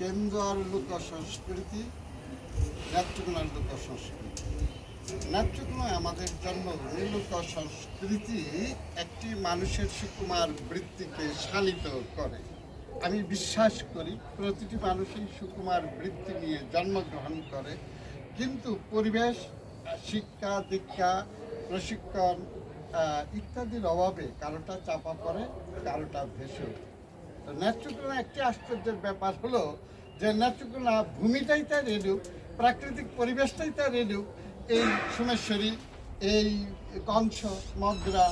কেন্দ্র লোক সংস্কৃতি নেত্রকোনার লোক সংস্কৃতি। নেত্রকোনা আমাদের জন্মভূমি লোক সংস্কৃতি একটি মানুষের সুকুমার বৃত্তিকে শালিত করে। আমি বিশ্বাস করি প্রতিটি মানুষই সুকুমার বৃত্তি নিয়ে জন্মগ্রহণ করে। কিন্তু পরিবেশ, শিক্ষা, দীক্ষা, প্রশিক্ষণ ইত্যাদির অভাবে কারোটা চাপা পড়ে, কারোটা ভেসে ওঠে। তো নেত্রকোনা একটি আশ্চর্যের ব্যাপার হলো যে নেত্রকোনা ভূমিটাই তার রেডিও প্রাকৃতিক পরিবেশটাই তার রেডিও এই সোমেশ্বরী, এই কংস, মদ্রা,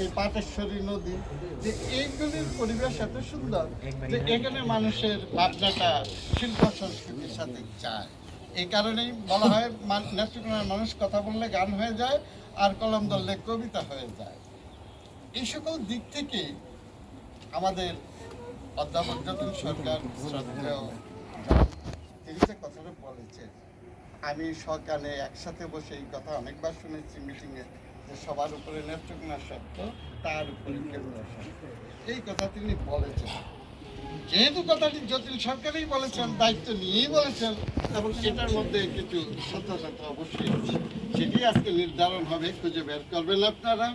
এই পাটেশ্বরী নদী, যে এইগুলির পরিবেশ এত সুন্দর যে এখানে মানুষের ভাবনাটা শিল্প সংস্কৃতির সাথে যায়। এই কারণেই বলা হয় নেত্রকোনার মানুষ কথা বললে গান হয়ে যায়, আর কলম ধরলে কবিতা হয়ে যায়। এই সকল দিক থেকে আমাদের অধ্যাপক সরকার তিনি যে কথাটা বলেছেন, আমি সকালে একসাথে বসে এই কথা অনেকবার শুনেছি মিটিংয়ে, যে সবার উপরে নেত্রকোনা সত্য তার উপরে সত্য এই কথা তিনি বলেছেন। যেহেতু কথাটি যতীন সরকারই বলেছেন, দায়িত্ব নিয়েই বলেছেন, এবং সেটার মধ্যে কিছু সত্যতা অবশ্যই। সেটি আজকে নির্ধারণ হবে, খুঁজে বের করবেন আপনারা।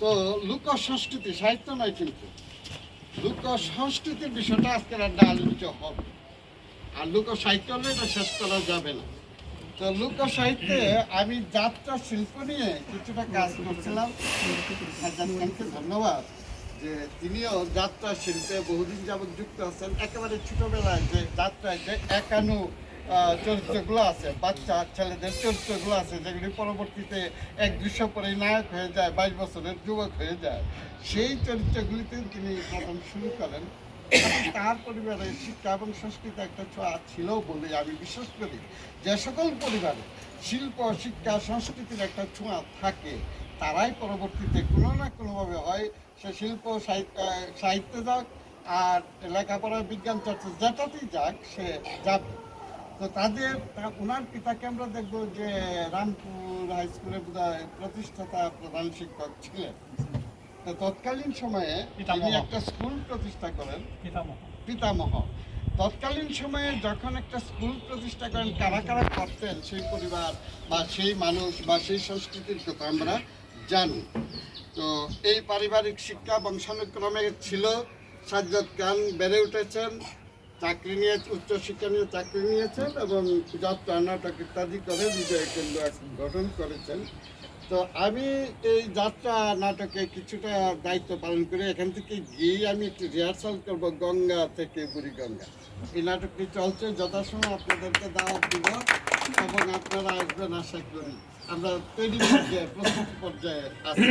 তো লোক সংস্কৃতি সাহিত্য নয় কিন্তু লোক সংস্কৃতির বিষয়টা আজকের একটা আলোচিত হবে। আর লোক সাহিত্য হলে এটা শেষ করা যাবে না। তো লোক সাহিত্যে আমি যাত্রা শিল্প নিয়ে কিছুটা কাজ করছিলাম। ধন্যবাদ যে তিনিও যাত্রা শিল্পে বহুদিন যাবৎ যুক্ত আছেন। একেবারে ছোটবেলায় যে যাত্রায় যে একানু চরিত্রগুলো আছে বাচ্চা, ছেলেদের চরিত্রগুলো আছে যেগুলি পরবর্তীতে এক দৃশ্য পরে নায়ক হয়ে যায়, বাইশ বছরের যুবক হয়ে যায়। সেই চরিত্রগুলিতে তিনি প্রথম শুরু করেন। তার পরিবারে শিক্ষা এবং সংস্কৃতি একটা ছোঁয়া ছিল বলে আমি বিশ্বাস করি। যে সকল পরিবারে শিল্প, শিক্ষা, সংস্কৃতির একটা ছোঁয়া থাকে, তারাই পরবর্তীতে কোনো না কোনোভাবে হয়, সে শিল্প, সাহিত্য, সাহিত্যে যাক আর লেখাপড়ার বিজ্ঞান চর্চা যেটাতেই যাক, সে যাবে। তো তাদের ওনার পিতাকে আমরা দেখব যে রামপুর হাই স্কুলের প্রতিষ্ঠাতা প্রধান শিক্ষক ছিলেন। তো তৎকালীন সময়ে। তিনি একটা স্কুল প্রতিষ্ঠা করেন। পিতামহ। তৎকালীন সময়ে যখন একটা স্কুল প্রতিষ্ঠা করেন কারা কারা করতেন সেই পরিবার বা সেই মানুষ বা সেই সংস্কৃতির কথা আমরা জানি। তো এই পারিবারিক শিক্ষা বংশানুক্রমে ছিল সাজ্জাদ খান বেড়ে উঠেছেন চাকরি নিয়ে উচ্চশিক্ষা নিয়ে চাকরি নিয়েছেন এবং যাত্রা নাটক ইত্যাদি করে বিজয় কেন্দ্র গঠন করেছেন। তো আমি এই যাত্রা নাটকে কিছুটা দায়িত্ব পালন করে এখান থেকে গিয়ে আমি একটু রিহার্সাল করব গঙ্গা থেকে বুড়িগঙ্গা। এই নাটকটি চলছে, যথাসময় আপনাদেরকে দাওয়াত দিব এবং আপনারা আসবেন আশা করি। আমরা তৈরি পর্যায়ে প্রস্তুত পর্যায়ে আছি।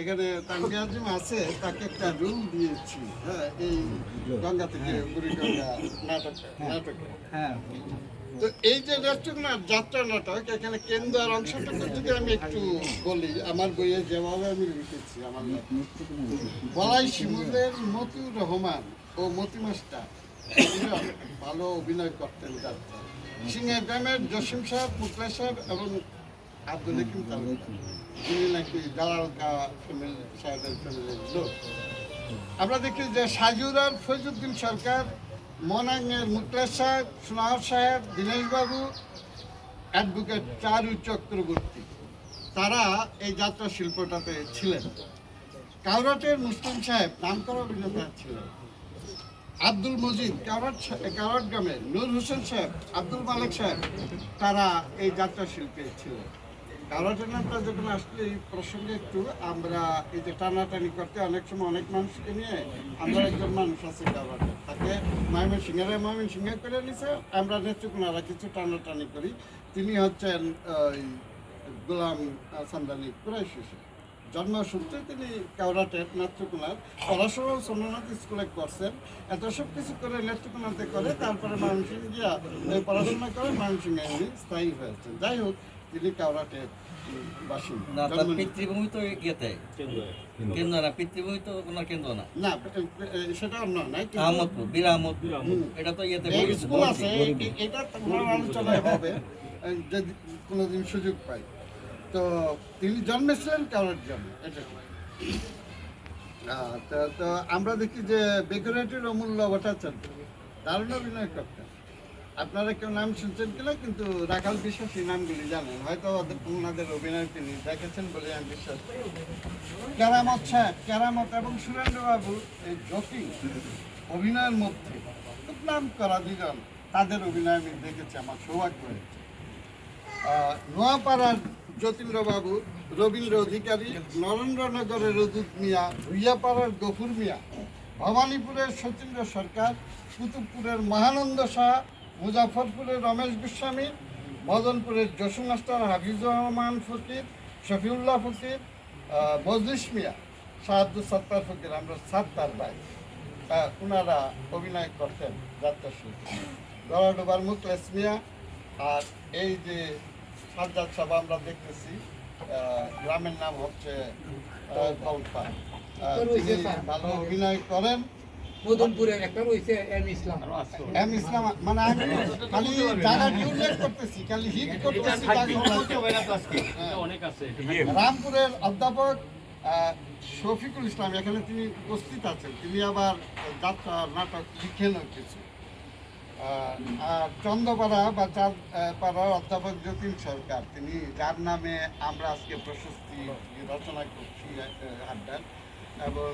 এখানে তানবিয়াজম আছে তাকে একটা রুল দিয়েছি হ্যাঁ এই গঙ্গা থেকে বুড়িগঙ্গা নাটক নাটকে। হ্যাঁ। তো এই যে নেত্রকোনার যাত্রা নাটক এখানে কেন্দ্রের অংশটুকু যদি আমি একটু বলি আমার বইয়ে যেভাবে আমি লিখেছি আমার বলাই শিমুলের মতিউর রহমান ও মতি মাস্টার ভালো অভিনয় করতেন যাত্রা সিংহে গ্রামের জসিম সাহেব মুকলা সাহেব এবং আব্দুল হাকিম তালুকদার। যিনি নাকি দালাল ফ্যামিলি সাহেবের ফ্যামিলির লোক। আমরা দেখি যে সাজুর আর ফৈজুদ্দিন সরকার মনাঙ্গের মুকলেশ সাহেব সোনার সাহেব দীনেশবাবু অ্যাডভোকেট চারু চক্রবর্তী। তারা এই যাত্রা শিল্পটাতে ছিলেন। কাউরাটের মুসলিম সাহেব নামকরা অভিনেতা ছিলেন। আব্দুল মজিদ কাউরাট কাউরাট গ্রামের নূর হোসেন সাহেব আব্দুল মালিক সাহেব তারা এই যাত্রা শিল্পে ছিলেন। কাউরাটের নামটা যখন আসলে এই প্রসঙ্গে একটু আমরা এই যে টানাটানি করতে অনেক সময় অনেক মানুষকে নিয়ে আমরা একজন মানুষ আছে তাকে সিংহে করে নিছে, আমরা কিছু টানাটানি করি। তিনি হচ্ছেন, ওই গোলাম। জন্মসূত্রে তিনি নেত্রকোনার পড়াশোনা সোমনাথ স্কুলে করছেন। এত সব কিছু করে নেত্রকোনাতে করে, তারপরে ময়মনসিংহ গিয়া পড়াশোনা করে উনি স্থায়ী হয়েছেন। যাই হোক তিনি কাউরাটের উম, না তার পিতৃভূমি তো ইয়েতে কেন্দ্র না পিতৃভূমি তো কোনো কেন্দ্র না। না এ- এ- সেটা অন্য নাই আহমদপুর বীর আহমদপুর এটা তো ইয়েতে স্কুল আছে এটা তোমার আলোচনায় হবে যদি কোনোদিন সুযোগ পাই। তো তিনি জন্মেছিলেন কারোর জন্য এটা। তো আমরা দেখি যে বেকুরেটির অমূল্য ভট্টাচার্য দারুণ অভিনয় করতেন। আপনারা কেউ নাম শুনছেন কিনা, কিন্তু রাখাল বিশ্বাস এই নামগুলি জানেন। হয়তো ওনাদের অভিনয় তিনি দেখেছেন বলে আমি বিশ্বাস করি। কেরামত সাহেব, কেরামত এবং সুরেন্দ্রবাবু এই জটিল অভিনয়ের মধ্যে খুব নাম করা দুজন, তাদের অভিনয় আমি দেখেছি, আমার সৌভাগ্য হয়েছে। নোয়াপাড়ার যতীন্দ্রবাবু, রবীন্দ্র অধিকারী, নরেন্দ্রনগরের রদুত মিয়া ভুইয়াপাড়ার গফুর মিয়া, ভবানীপুরের সতীন্দ্র সরকার, কুতুবপুরের মহানন্দ শাহ মুজাফরপুরের রমেশ গোস্বামী মদনপুরের জসু মাস্টার হাফিজুর রহমান ফকির শফিউল্লাহ ফকির আহ, মজলিস মিয়া শাহাদুর সত্তার ফকির আমরা সাত্তার ভাই। ওনারা অভিনয় করতেন যাত্রা শুরু। গড়াডোবার মুকলেস মিয়া আর এই যে সাজ্জাদ সাহেব আমরা দেখতেছি গ্রামের নাম হচ্ছে ভালো অভিনয় করেন। মদনপুরে একটা রয়েছে এম ইসলাম। এম ইসলাম মানে আমি খালি জায়গাটি উল্লেখ করতেছি খালি হিট করতেছি হ্যাঁ। অনেক আছে রামপুরের অধ্যাপক শফিকুল ইসলাম এখানে তিনি উপস্থিত আছেন। তিনি আবার যাত্রা নাটক লিখেনও কিছু। আহ, আর চন্দ্রপাড়া বা চাঁদ আহ, পাড়ার অধ্যাপক যতীন সরকার তিনি যার নামে আমরা আজকে প্রশস্তি রচনা করছি আহ, আড্ডার। এবং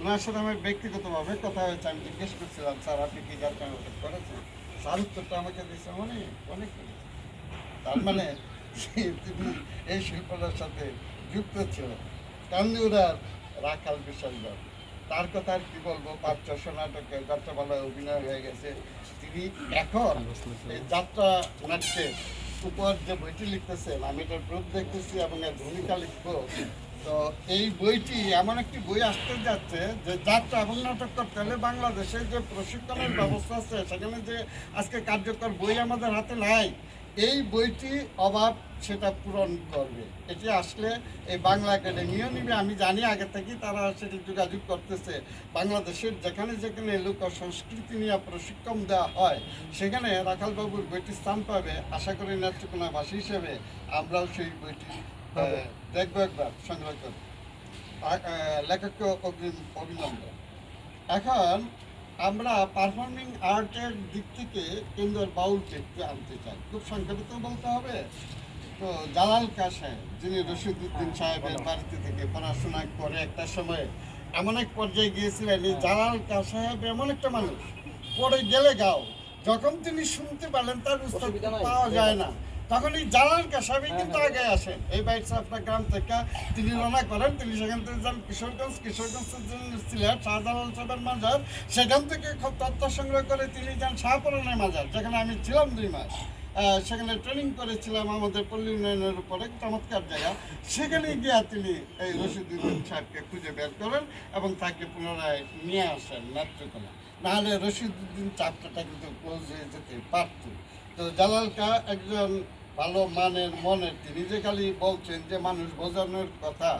ওনার সাথে আমার ব্যক্তিগতভাবে কথা হয়েছে, আমি জিজ্ঞেস করছিলাম, স্যার, আপনি কি যাত্রা নাটক করেছেন? স্যার উত্তরটা আমাকে দিয়েছে অনেক অনেক তার মানে তিনি এই শিল্পটার সাথে যুক্ত ছিল কান্দুরার রাখাল বিশালগড় তার কথা আর কি বলব পাঁচ ছশো নাটকে যাত্রাপালায় অভিনয় হয়ে গেছে। তিনি এখন এই যাত্রা নাট্যের উপর যে বইটি লিখতেছেন, আমি এটার প্রুফ দেখতেছি এবং এর ভূমিকা লিখব। তো এই বইটি এমন একটি বই আসতে যাচ্ছে যে যাত্রা এবং নাটক করতে হলে বাংলাদেশে যে প্রশিক্ষণের ব্যবস্থা আছে, সেখানে যে আজকে কার্যকর বই আমাদের হাতে নাই, এই বইটি অভাব সেটা পূরণ করবে। এটি আসলে এই বাংলা একাডেমিও নিবে, আমি জানি আগে থেকেই তারা সেটি যোগাযোগ করতেছে। বাংলাদেশের যেখানে যেখানে লোক সংস্কৃতি নিয়ে প্রশিক্ষণ দেওয়া হয়, সেখানে রাখালবাবুর বইটি স্থান পাবে, আশা করি নেত্রকোনা ভাষী হিসেবে আমরাও সেই বইটি দেখব একবার সংগ্রহ লেখককে অভিনন্দন। এখন আমরা পারফর্মিং আর্টের দিক থেকে কেন্দ্রের বাউলকে একটু আনতে চাই। খুব সংক্ষেপিত বলতে হবে। তো জালাল কা সাহেব যিনি রশিদুদ্দিন সাহেবের বাড়িতে থেকে পড়াশোনা করে একটা সময়ে এমন এক পর্যায়ে গিয়েছিলেন এই জালাল কা সাহেব এমন একটা মানুষ। পড়ে গেলে গাও যখন তিনি শুনতে পারলেন তার উস্তাদ পাওয়া যায় না। তখন এই জালাল কা কিন্তু আগে আসেন এই বাইটস আপনার গ্রাম থেকে তিনি রওনা করেন। তিনি সেখান থেকে যান কিশোরগঞ্জ। কিশোরগঞ্জের জন্য সিলেট শাহজালাল সাহেবের মাজার সেখান থেকে খুব তথ্য সংগ্রহ করে তিনি যান শাহপুরানের মাজার যেখানে আমি ছিলাম দুই মাস। সেখানে ট্রেনিং করেছিলাম আমাদের পল্লী উন্নয়নের উপরে চমৎকার জায়গা। সেখানে গিয়া তিনি এই রশিদুদ্দিন সাহেবকে খুঁজে বের করেন এবং তাকে পুনরায় নিয়ে আসেন নেত্রকোনা। নাহলে রশিদুদ্দিন চাপটাটা কিন্তু ক্লোজ হয়ে যেতে পারত। তো জালাল কা একজন ভালো মানের মনের তিনি যে খালি বলছেন যে মানুষ বোঝানোর কথা,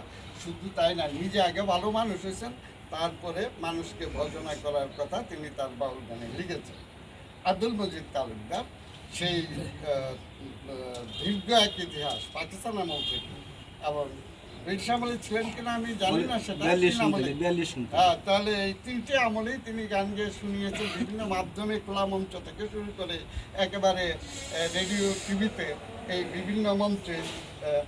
শুধু তাই না, নিজে আগে ভালো মানুষ হয়েছেন, তারপরে মানুষকে ভজনা করার কথা তিনি তার বাউল গানে লিখেছেন। আব্দুল মজিদ তালুকদার, সেই দীর্ঘ এক ইতিহাস পাকিস্তান আমল থেকে এবং আমলে ছিলেন কিনা আমি জানি না সেটা হ্যাঁ তাহলে এই তিনটে আমলেই তিনি গান গেয়ে শুনিয়েছেন বিভিন্ন মাধ্যমে খোলা মঞ্চ থেকে শুরু করে একেবারে রেডিও টিভিতে এই বিভিন্ন মঞ্চে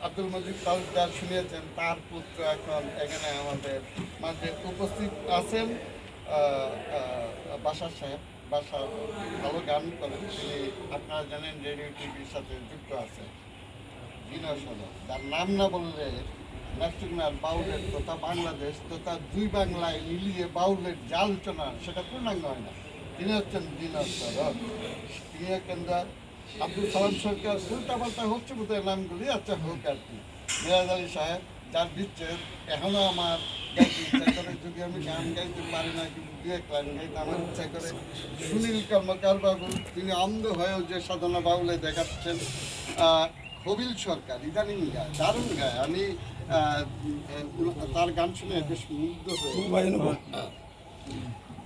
আব্দুল মজিদ তালুকদার শুনিয়েছেন তার পুত্র এখন এখানে আমাদের মাঝে উপস্থিত আছেন বাসার সাহেব। বাসা ভালো গান করেন তিনি আপনারা জানেন রেডিও টিভির সাথে যুক্ত আছেন। বিনয় সদর তার নাম না বললে নেত্রকোনার বাউলের তথা বাংলাদেশ তথা দুই বাংলায় মিলিয়ে বাউলের যে আলোচনা, সেটা পূর্ণাঙ্গ হয় না। তিনি হচ্ছেন বিনয় তিনি কেন্দ্র আব্দুল সালাম সরকার। উল্টা পাল্টা হচ্ছে বোধহয় নামগুলি। আচ্ছা হোক আর কি। মেরাজ আলী সাহেব, যার বিচ্ছেদ এখনও আমার করে। যদি আমি গান গাইতে পারি না, কিন্তু দু এক লাইন গাইতে আমার ইচ্ছা করে। সুনীল কর্মকার বাবু, তিনি অন্ধ হয়েও যে সাধনা বাউলে দেখাচ্ছেন কবিল সরকার, ইদানিং গায়, দারুণ গায়। আমি তার গান শুনে বেশ মুগ্ধ হয়ে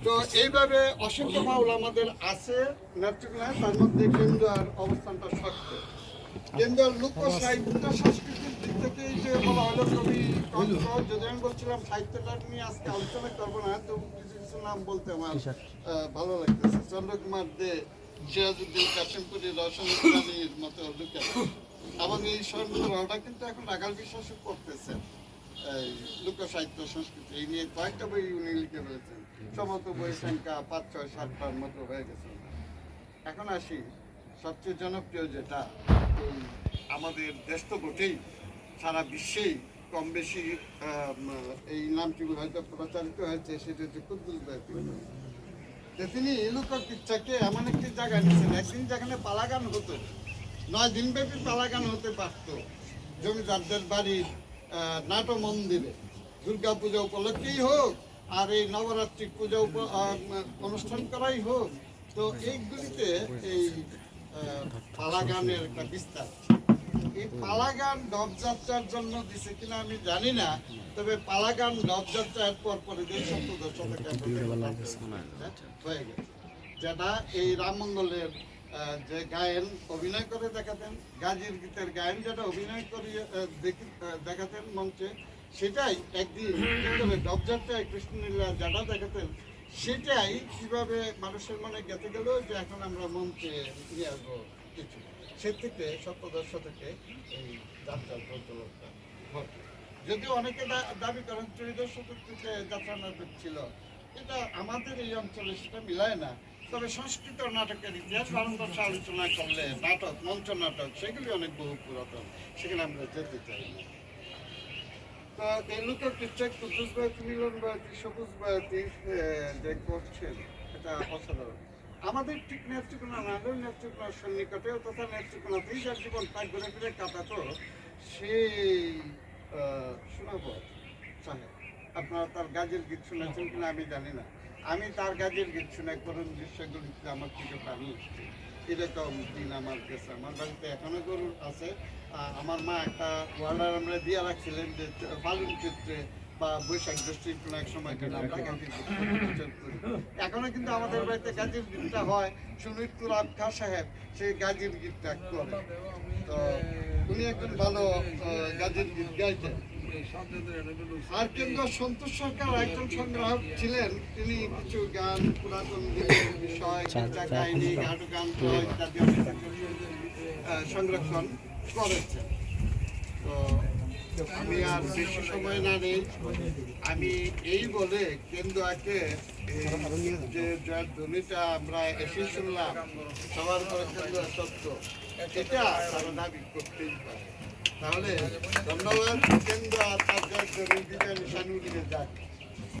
তো এইভাবে অসংখ্য বাউল আমাদের আছে নেত্রকোনায় তার মধ্যে কেন্দ্র আর অবস্থানটা শক্ত। কেন্দ্রের লোক সাহিত্য সংস্কৃতির দিক থেকে যে বলা হলো কবি যদি আমি বলছিলাম সাহিত্যটা নিয়ে আজকে আলোচনা করব না তো কিছু কিছু নাম বলতে আমার ভালো লাগতেছে। চন্দ্রকুমার দে সিরাজুদ্দিন কাশিমপুরি রসন ইসলামীর মতো লোকের। এবং এই সংগ্রহটা কিন্তু এখন নাগাল বিশ্বাসও করতেছেন। এই লোক সাহিত্য, সংস্কৃতি, এই নিয়ে কয়েকটা বই উনি লিখে রয়েছেন সমস্ত বই সংখ্যা পাঁচ, ছয় সাতটার মতো হয়ে গেছে। এখন আসি, সবচেয়ে জনপ্রিয় যেটা আমাদের দেশ তো বটেই, সারা বিশ্বেই কম বেশি এই নামটি হয়তো প্রচারিত হয়েছে, সেটা হচ্ছে যে তিনি লুকক ইচ্ছাকে এমন একটি জায়গায় নিয়েছেন, একদিন যেখানে পালাগান হতো নয় দিনব্যাপী পালাগান হতে পারত। জমিদারদের বাড়ির নাট মন্দিরে। দুর্গা পূজা উপলক্ষেই হোক আর এই নবরাত্রি পূজা অনুষ্ঠান করাই হোক তো এইগুলিতে এই পালাগানের একটা বিস্তার। এই পালাগান রথযাত্রার জন্য দিছে কিনা আমি জানি না তবে পালাগান রথযাত্রার পর পরে যে সপ্তদশ শতকে হয়ে গেছে। যেটা এই রামমঙ্গলের যে গায়েন অভিনয় করে দেখাতেন, গাজীর গীতের গায়েন যেটা অভিনয় করিয়ে দেখি- দেখাতেন মঞ্চে, সেটাই একদিন রথযাত্রায় কৃষ্ণলীলা যেটা দেখাতেন, সেটাই কীভাবে মানুষের মনে গেঁথে গেল যে এখন আমরা মঞ্চে নিয়ে আসব কিছু। সে থেকে, সপ্তদশ শতকে এই যাত্রার প্রচলনটা ঘটে। যদিও অনেকে দাবি করেন ত্রয়োদশ শতক যাত্রা নাটক ছিল, এটা আমাদের এই অঞ্চলে সেটা মিলায় না। তবে সংস্কৃত নাটকের ইতিহাস, ভারতবর্ষে আলোচনা করলে নাটক মঞ্চ নাটক সেগুলি অনেক বহু পুরাতন। সেখানে আমরা যেতে চাই না। তো এই লোকের পিকচার কুদ্দুস বায়তি মিলন বায়তি সবুজ বায়তি যে করছেন, এটা অসাধারণ। আমাদের ঠিক নেত্রকোনা নাহলেও নেত্রকোনার সন্নিকটেও তথা নেত্রকোনাতেই যার জীবন তাই ঘুরে ফিরে কাটাতো সেই শোনাবো সাহেব। আপনারা তার গাজের গীত শুনেছেন কিনা আমি জানি না। আমি তার গাজের গীত শুনে করুন দৃশ্যগুলিতে আমার থেকে পানি এরকম দিন আমার কাছে আমার বাড়িতে এখনও গরু আছে। আমার মা একটা ওয়ার্ডার আমরা দিয়ে রাখছিলেন যে ফাল্গুন চিত্রে বা বৈশাখ জ্যৈষ্ঠীর কোনো এক সময় কিন্তু আমরা গাজীর গীত পরিবেশন করি। এখনও কিন্তু আমাদের বাড়িতে গাজীর গীতটা হয় সুনীতুর আবখা সাহেব সেই গাজীর গীতটা করে। তো উনি একজন ভালো গাজীর গীত গাইতেন। আর কেন্দ্র সন্তোষ সরকার একজন সংগ্রাহক ছিলেন। তিনি কিছু গান পুরাতন বিষয় কাহিনী গান কিছু, আহ, সংরক্ষণ করেছেন। তো আমি আর বেশি সময় না নেই। আমি এই বলে কেন্দ্রকে যে যার ধ্বনিটা আমরা এসে শুনলাম সবার কেন্দ্র সত্য এটা তারা দাবি করতেই পারে। তাহলে ধন্যবাদ কেন্দ্র আর তার বিজয় নিশানুলিয়ে যাক